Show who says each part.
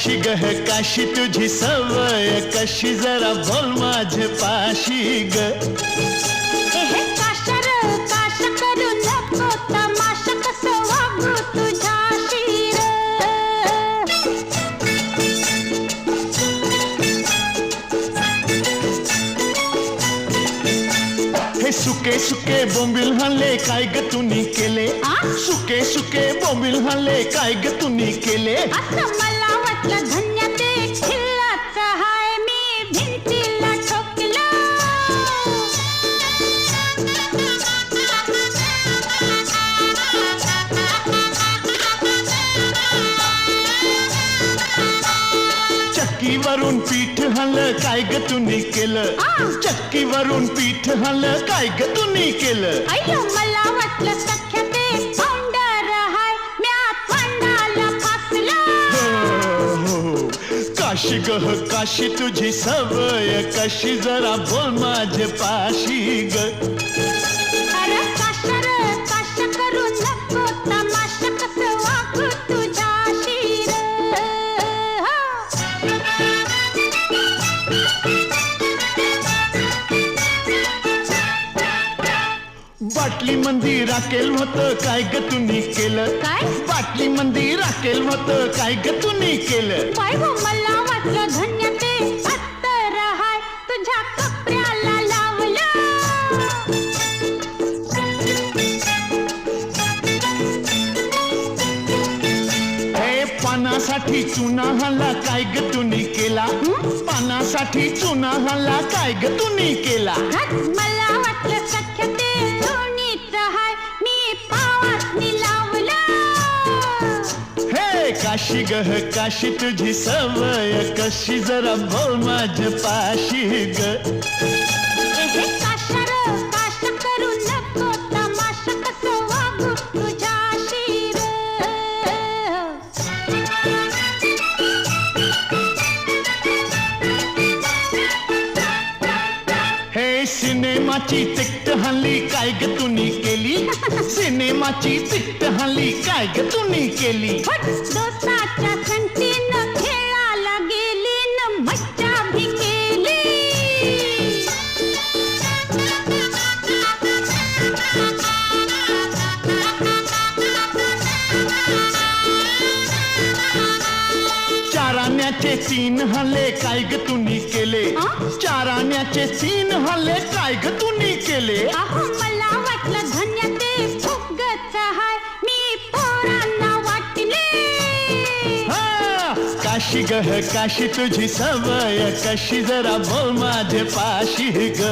Speaker 1: काशी गह काशी तुझी सवय कशी जरा बोल माझे पाशी ग. हे सुके सुके बोंबिल हल्ले काय ग तुनी केले?
Speaker 2: आ?
Speaker 1: सुके सुके बोंबिल हल्ले काय ग तुनी केले? चक्कीवरून पीठ हल्लं काय ग तुनी केलं? चक्कीवरून पीठ हल्लं काय ग तुनी केलं?
Speaker 2: मला वाटलं
Speaker 1: काशी गह काशी तुझी सवय कशी जरा बोल माझे पाशी ग.
Speaker 2: रे
Speaker 1: बाटली मंदी राखेल होत काय ग तुनी केलं?
Speaker 2: काय?
Speaker 1: बाटली मंदी राखेल होत काय ग तुनी केलं?
Speaker 2: काय गो मला
Speaker 1: पानासाठी चुना हल्ला काय ग तुनी केला? पानासाठी चुना हल्ला काय ग तुनी केला?
Speaker 2: मला वाटलं सख्य ते हाय. मी पावात लावलं.
Speaker 1: हे काशी गह काशी तुझी सवय कशी? जरा बोल माझ पाशी ग. सिनेमाची तिकट हल्ली काय ग तुनी केली? सिनेमाची तिकट हल्ली काय ग तुनी केली?
Speaker 2: दोस्ताच्या
Speaker 1: चाराण्याचे तीन हल्ले काय ग तुनी केले? चाराण्याचे तीन हल्ले काय ग तुनी केले?
Speaker 2: अहो मला वाटलं धन्य ते फुगच हाय. मी पोरांना वाटले.
Speaker 1: हा, काशी गह काशी तुझी सवय कशी जरा बोल माझे पाशी ग